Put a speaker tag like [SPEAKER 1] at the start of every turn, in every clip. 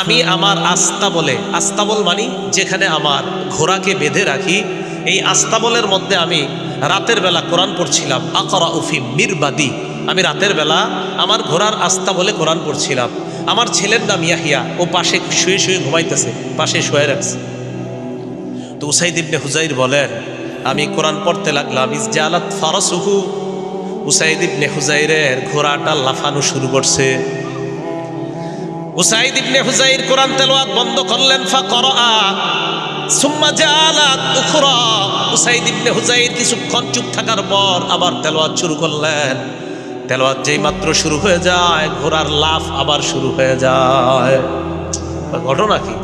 [SPEAKER 1] আমি আমার আস্তাবলে আস্তাবল মানি যেখানে আমার ঘোড়াকে বেঁধে রাখি, এই আস্তাবলের মধ্যে আমি রাতের বেলা কোরআন পড়ছিলাম, আকরা উফি মিরবাদি। আমি রাতের বেলা আমার ঘোড়ার আস্তাবলে কোরআন পড়ছিলাম। আমার ছেলের নাম ইয়াহিয়া, ও পাশে শুয়ে শুয়ে ঘুমাইতেছে, পাশে শুয়ে রাখছে। তো উসাইদ ইবনে হুজাইর বলেন, আমি কোরআন পড়তে লাগলাম ইসজালাত ফারসুহু। উসাইদ ইবনে হুজাইরের ঘোড়াটা লাফানো শুরু করছে। উসাইদ ইবনে হুজাইর কোরআন তেলাওয়াত বন্ধ করলেন ফাকরা সুম্মা জালাত উখরা। উসাইদ ইবনে হুজাইর কিছুক্ষণ চুপ থাকার পর আবার তেলাওয়াত শুরু করলেন। তেলাওয়াত যেই মাত্র শুরু হয়ে যায়, ঘোড়ার লাফ আবার শুরু হয়ে যায়। ঘটনা কি?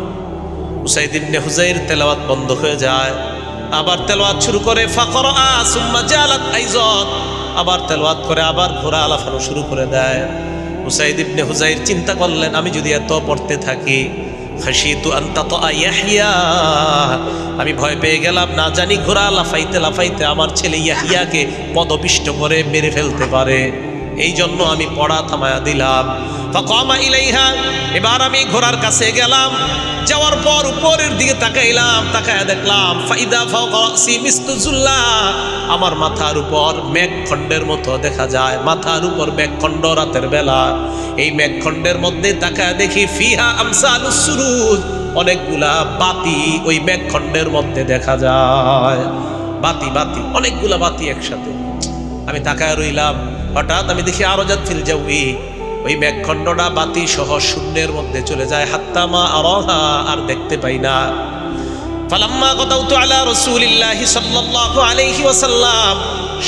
[SPEAKER 1] উসাইদ ইবনে হুজাইর তেলাওয়াত বন্ধ হয়ে যায়, আবার তেলাওয়াত শুরু করে ফাকরা সুম্মা জালাত আইজত আবার তেলাওয়াত করে, আবার ঘোড়া লাফানো শুরু করে দেয়। উসাইদ ইবনে হুজাইর চিন্তা করলেন, আমি যদি এত পড়তে থাকি খাসিতু আন্তাত ইয়াহিয়া আমি ভয় পেয়ে গেলাম, না জানি ঘোরা লাফাইতে লাফাইতে আমার ছেলে ইয়াহিয়াকে পদপিষ্ট করে মেরে ফেলতে পারে। এই জন্য আমি পড়া থামায়া দিলাম। ফাকামা ইলাইহা। এবার আমি ঘোড়ার কাছে গেলাম, যাওয়ার পর উপরের দিকে তাকাইলাম, তাকায় দেখলাম, ফাইদা ফাওকাসি মিস্তুজুল্লাহ আমার মাথার উপর মেঘখণ্ডের মতো দেখা যায়, মাথার উপর মেঘখণ্ড রাতের বেলা। এই মেঘখণ্ডের মধ্যে তাকায় দেখি ফিহা আমসালুস সুরুজ, অনেকগুলা বাতি ওই মেঘখণ্ডের মধ্যে দেখা যায়। বাতি বাতি, অনেকগুলা বাতি একসাথে। আমি তাকায় রইলাম, হঠাৎ আমি দেখি আরও যাচ্ছিল যাউই ওই মেঘখণ্ডটা বাতি সহ শূন্যের মধ্যে চলে যায়। হাত্তামা আরহা, আর দেখতে পাই না। ফালাম্মা গদাউতু আলা রাসূলিল্লাহি সাল্লাল্লাহু আলাইহি ওয়াসাল্লাম।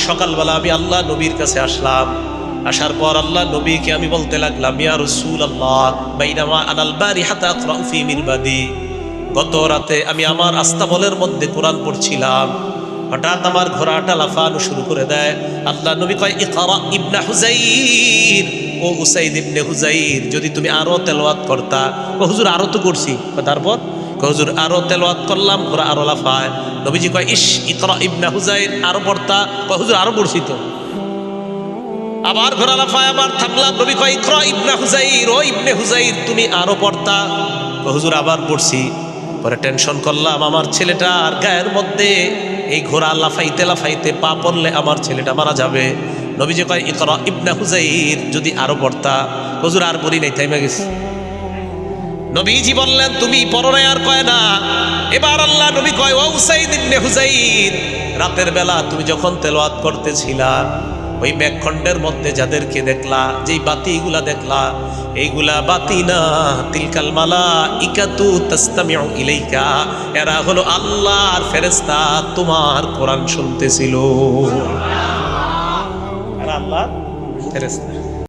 [SPEAKER 1] সকালবেলা আমি আল্লাহ নবীর কাছে আসলাম। আসার পর আল্লাহ নবীকে আমি বলতে লাগলাম, ইয়া রাসূলুল্লাহ বাইনামা আনাল বারিহাতা আকরাউ ফি মিরবাদি গত রাতে আমি আমার আস্তাবলের মধ্যে কোরআন পড়ছিলাম। হঠাৎ আমার ঘোড়াটা লাফানো শুরু করে দেয়। আল্লাহ নবী কয়, ইকরা ইবনা হুজাইর ও উসাইদ ইবনে হুজাইর যদি তুমি আরও তেলাওয়াত করতা। ও হুজুর, আরও তো করছি। তারপর? হুজুর, আরও তেলাওয়াত করলাম ঘোড়া আরও লাফায়। নবীজি কয় ইস ইকরা ইবনে হুজাইর আরও পড়তা। কয়, হুজুর, আরও পড়ছি তো। আবার ঘোরা লাফায়, আবার থামলাম নবী কয়, ইকরা ইবনা হুজাইর ও ইবনে হুজাইর তুমি আরও পড়তা। হুজুর, আবার পড়ছি। পরে টেনশন করলাম, আমার ছেলেটার গায়ের মধ্যে এই ঘোড়া লাফাইতে লাফাইতে পা পড়লে আমার ছেলেটা মারা যাবে। নবীজি কয়, ইকরা ইবনা হুজাইর যদি আরও পড়তা। হুজুর আর বলি নাই থাইমা গেছে। নবীজি বললেন, তুমি পরনে আর কয় না। এবার আল্লাহ নবী কয়, ও উসাইদ ইবনে হুজাইর রাতের বেলা তুমি যখন তেলাওয়াত করতেছিলা, ওই মেঘখণ্ডের মধ্যে যাদেরকে দেখলা, যেই বাতিগুলা দেখলা, এইগুলা বাতি না, তিলকাল মালা ইকাতু তাস্তামিউ ইলাইকা এরা হলো আল্লাহর ফেরেশতা তোমার কোরআন শুনতেছিল। এরা আল্লাহর ফেরেশতা